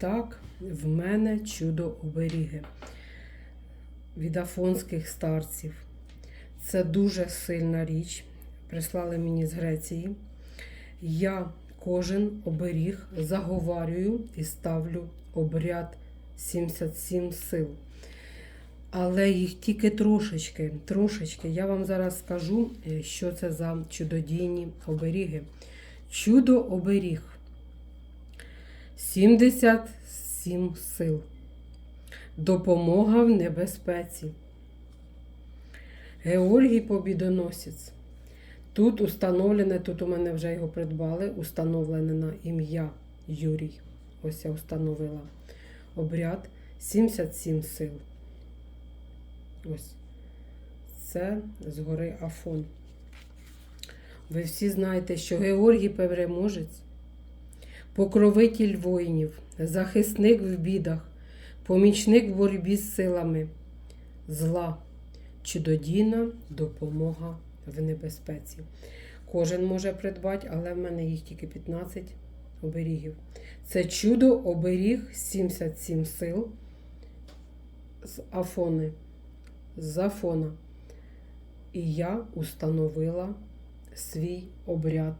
так, в мене чудо оберіги від афонських старців. Це дуже сильна річ. Прислали мені з Греції. Я кожен оберіг заговарюю і ставлю обряд 77 сил. Але їх тільки трошечки, трошечки. Я вам зараз скажу, е, що це за чудодійні оберіги. Чудо оберіг. 77 сил. Допомога в небезпеці. Георгій Побідоносець. Тут установлене, тут у мене вже його придбали, установлене на ім'я Юрій. Ось я установила обряд 77 сил. Ось. Це з гори Афон. Ви всі знаєте, що Георгій переможець, покровитель воїнів, захисник в бідах, помічник в боротьбі з силами, зла, чудодійна допомога в небезпеці. Кожен може придбати, але в мене їх тільки 15 оберігів. Це чудо оберіг 77 сил з Афони, з Афона. І я установила свій обряд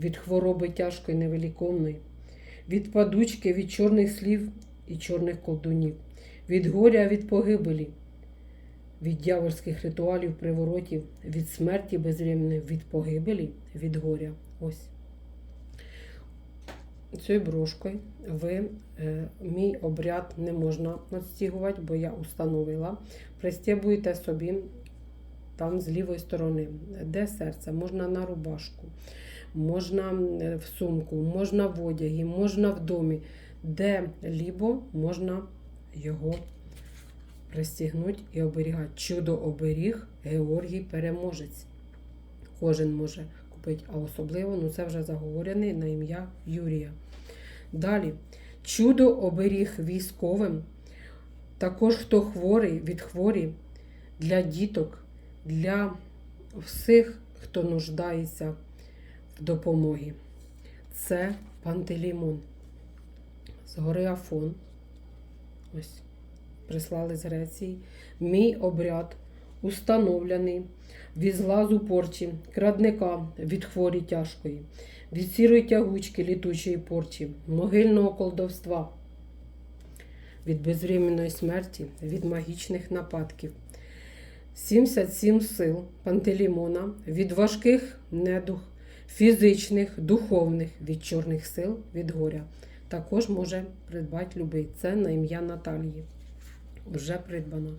від хвороби тяжкої невеликовної, від падучки, від чорних слів і чорних колдунів, від горя, від погибелі, від дьявольських ритуалів, приворотів, від смерті безвремної, від погибелі, від горя. Ось. Цією брошкою ви е, мій обряд не можна надстігувати, бо я установила. Пристібуєте собі там з лівої сторони, де серце, можна на рубашку, можна в сумку, можна в одягі, можна в домі, де лібо можна його пристігнути і оберігати. Чудо оберіг Георгій Переможець. Кожен може купити, а особливо, ну це вже заговорений на ім'я Юрія. Далі, чудо оберіг військовим. Також хто хворий від хворі для діток, для всіх, хто нуждається в допомогі. Це Пантелеймон. З гори Афон. Ось, прислали з Греції. Мій обряд установлений від злазу порчі, крадника від хворі тяжкої, від сірої тягучки літучої порчі, могильного колдовства, від безвременної смерті, від магічних нападків. 77 сил Пантелеймона від важких недух, фізичних, духовних, від чорних сил, від горя. Також може придбати любий. Це на ім'я Наталії. Вже придбано.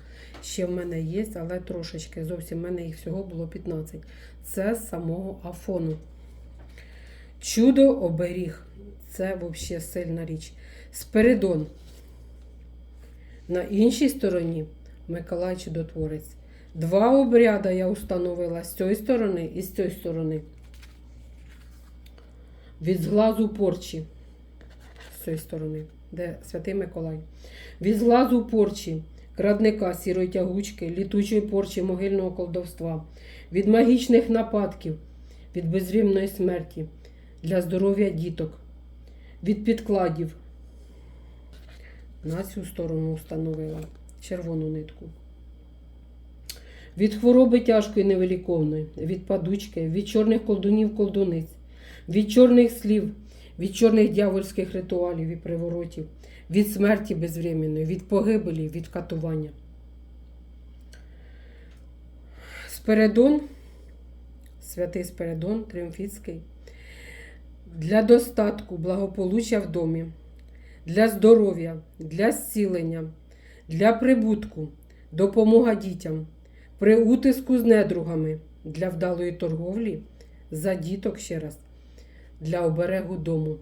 Ще в мене є, але трошечки. Зовсім в мене їх всього було 15. Це з самого Афону. Чудо оберіг. Це взагалі сильна річ. Спиридон. На іншій стороні Миколай Чудотворець. Два обряди я установила з цієї сторони і з цієї сторони. Від зглазу порчі. З цієї сторони, де Святий Миколай. Від зглазу порчі, крадника, сірої тягучки, літучої порчі могильного колдовства, від магічних нападків, від безрівної смерті, для здоров'я діток, від підкладів. На цю сторону установила червону нитку. Від хвороби тяжкої невеликовної, від падучки, від чорних колдунів колдуниць, від чорних слів, від чорних дьявольських ритуалів і приворотів, від смерті безвременної, від погибелі, від катування. Спиридон, святий Спиридон Тріумфіцький, для достатку, благополуччя в домі, для здоров'я, для зцілення, для прибутку, допомога дітям, при утиску з недругами, для вдалої торговлі, за діток ще раз, для оберегу дому.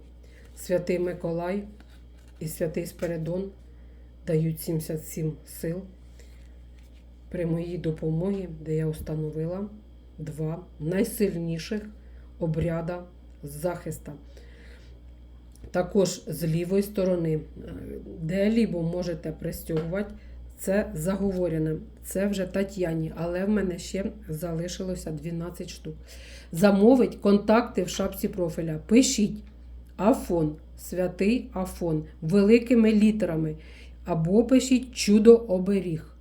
Святий Миколай і святий Спиридон дають 77 сил при моїй допомогі, де я установила два найсильніших обряда захиста. Також з лівої сторони, е, де лібо можете пристягувати, це заговорене. Це вже Тетяні, але в мене ще залишилося 12 штук. Замовить контакти в шапці профіля. Пишіть, Афон, святий Афон, великими літерами. Або пишіть чудо оберіг.